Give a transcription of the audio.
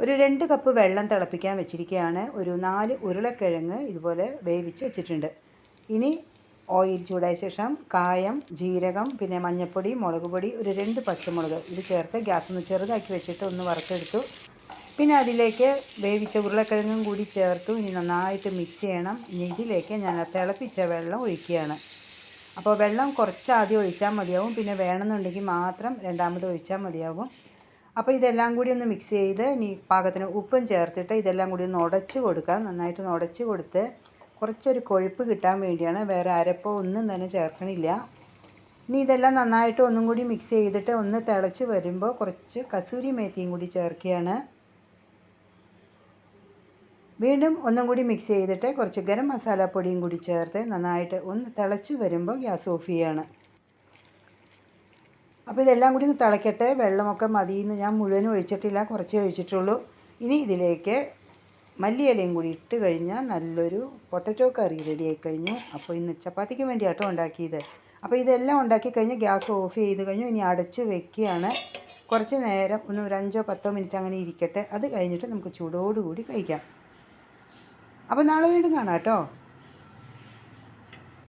ഒരു രണ്ട് കപ്പ് വെള്ളം തിളപ്പിക്കാൻ വെച്ചിരിക്കുകയാണ് ഒരു നാല് ഉരുളക്കിഴങ്ങ് ഇതുപോലെ വേവിച്ച് വെച്ചിട്ടുണ്ട്. ഇനി ഓയിൽ ചൂടായ ശേഷം കായം ജീരകം പിന്നെ മഞ്ഞൾപ്പൊടി മുളക് പൊടി ഒരു രണ്ട് പച്ചമുളക് ഇത് ചേർത്ത് ഗ്യാസ് ഒന്ന് ചെറുതാക്കി വെച്ചിട്ട് ഒന്ന് വറുത്തെടുത്തു. പിന്നെ അതിലേക്ക് വേവിച്ച ഉരുളക്കിഴങ്ങും കൂടി ചേർത്തു. ഇനി നന്നായിട്ട് മിക്സ് ചെയ്യണം. ഇനി ഇതിലേക്ക് ഞാൻ തിളപ്പിച്ച വെള്ളം ഒഴിക്കുകയാണ്. അപ്പോൾ വെള്ളം കുറച്ച് ആദ്യം ഒഴിച്ചാൽ മതിയാവും. പിന്നെ വേണമെന്നുണ്ടെങ്കിൽ മാത്രം രണ്ടാമത് ഒഴിച്ചാൽ മതിയാവും. അപ്പോൾ ഇതെല്ലാം കൂടി ഒന്ന് മിക്സ് ചെയ്ത് ഇനി പാകത്തിന് ഉപ്പും ചേർത്തിട്ട് ഇതെല്ലാം കൂടി ഒന്ന് ഉടച്ച് കൊടുക്കുക. നന്നായിട്ട് ഒന്ന് ഉടച്ച് കൊടുത്ത് കുറച്ചൊരു കൊഴുപ്പ് കിട്ടാൻ വേണ്ടിയാണ്. വേറെ അരപ്പോ ഒന്നും തന്നെ ചേർക്കണില്ല. ഇനി ഇതെല്ലാം നന്നായിട്ട് ഒന്നും കൂടി മിക്സ് ചെയ്തിട്ട് ഒന്ന് തിളച്ച് വരുമ്പോൾ കുറച്ച് കസൂരി മേത്തിയും കൂടി ചേർക്കുകയാണ്. വീണ്ടും ഒന്നും കൂടി മിക്സ് ചെയ്തിട്ട് കുറച്ച് ഗരം മസാല പൊടിയും കൂടി ചേർത്ത് നന്നായിട്ട് ഒന്ന് തിളച്ച് വരുമ്പോൾ ഗ്യാസ് ഓഫ് ചെയ്യാണ്. അപ്പോൾ ഇതെല്ലാം കൂടി ഒന്ന് തിളയ്ക്കട്ടെ വെള്ളമൊക്കെ മതിയെന്ന് ഞാൻ മുഴുവനും ഒഴിച്ചിട്ടില്ല. കുറച്ച് ഒഴിച്ചിട്ടുള്ളൂ. ഇനി ഇതിലേക്ക് മല്ലിയിലയും കൂടി ഇട്ട് കഴിഞ്ഞാൽ നല്ലൊരു പൊട്ടറ്റോ കറി റെഡിയായി കഴിഞ്ഞു. അപ്പോൾ ഇന്ന് ചപ്പാത്തിക്ക് വേണ്ടിയാട്ടോ ഉണ്ടാക്കിയത്. അപ്പോൾ ഇതെല്ലാം ഉണ്ടാക്കി കഴിഞ്ഞ് ഗ്യാസ് ഓഫ് ചെയ്ത് കഴിഞ്ഞു. ഇനി അടച്ച് വെക്കുകയാണ്. കുറച്ച് നേരം ഒന്ന് ഒരു അഞ്ചോ പത്തോ മിനിറ്റ് അങ്ങനെ ഇരിക്കട്ടെ. അത് കഴിഞ്ഞിട്ട് നമുക്ക് ചൂടോടുകൂടി കഴിക്കാം. അപ്പോൾ നാളെ വീണ്ടും കാണാം കേട്ടോ.